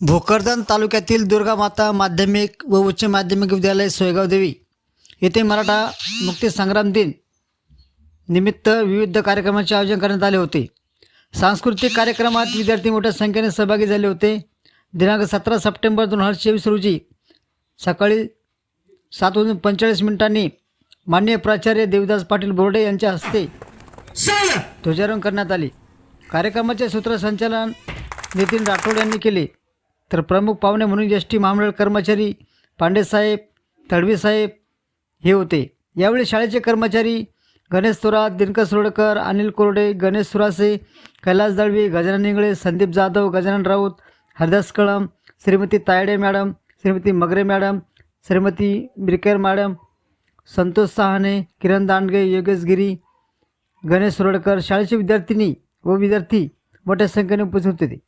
भोकरदन तालुक्यातील दुर्गा माता माध्यमिक व उच्च माध्यमिक विद्यालय सोयगाव देवी येथे मराठा मुक्ती संग्राम दिन निमित्त विविध कार्यक्रमाचे आयोजन करण्यात आले होते. सांस्कृतिक कार्यक्रमात विद्यार्थी मोठ्या संख्येने सहभागी झाले होते. दिनांक सतरा सप्टेंबर दोन हजार चोवीस रोजी सकाळी सात वाजून पंचेचाळीस मिनिटांनी माननीय प्राचार्य देवदास पाटील बोर्डे यांच्या हस्ते ध्वजारोहण करण्यात आले. कार्यक्रमाचे सूत्रसंचालन नितीन राठोड यांनी केले. तर प्रमुख पाहुणे म्हणून एस टी महामंडळ कर्मचारी पांडेसाहेब तडवीसाहेब हे होते. यावेळी शाळेचे कर्मचारी Ganesh Thorat Dinkar Suradkar Anil Korde Ganesh Surase Kailas Dalvi Gajanan Ingle Sandeep Jadhav Gajanan Raut Hardas Kalam Shrimati Tayade madam Shrimati Magare madam Shrimati Briker madam Santosh Sahane Kiran Dandge Yogesh Giri Ganesh Suradkar शाळेचे विद्यार्थिनी व विद्यार्थी मोठ्या संख्येने उपस्थित होते.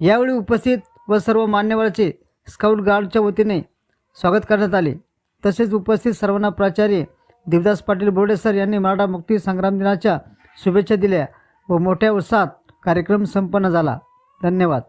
यावेळी उपस्थित व सर्व मान्यवरांचे स्काउट गार्डच्या वतीने स्वागत करण्यात आले. तसेच उपस्थित सर्वांना प्राचार्य देवदास पाटील बोर्डे सर यांनी मराठा मुक्ती संग्राम दिनाच्या शुभेच्छा दिल्या व मोठ्या उत्साहात कार्यक्रम संपन्न झाला. धन्यवाद.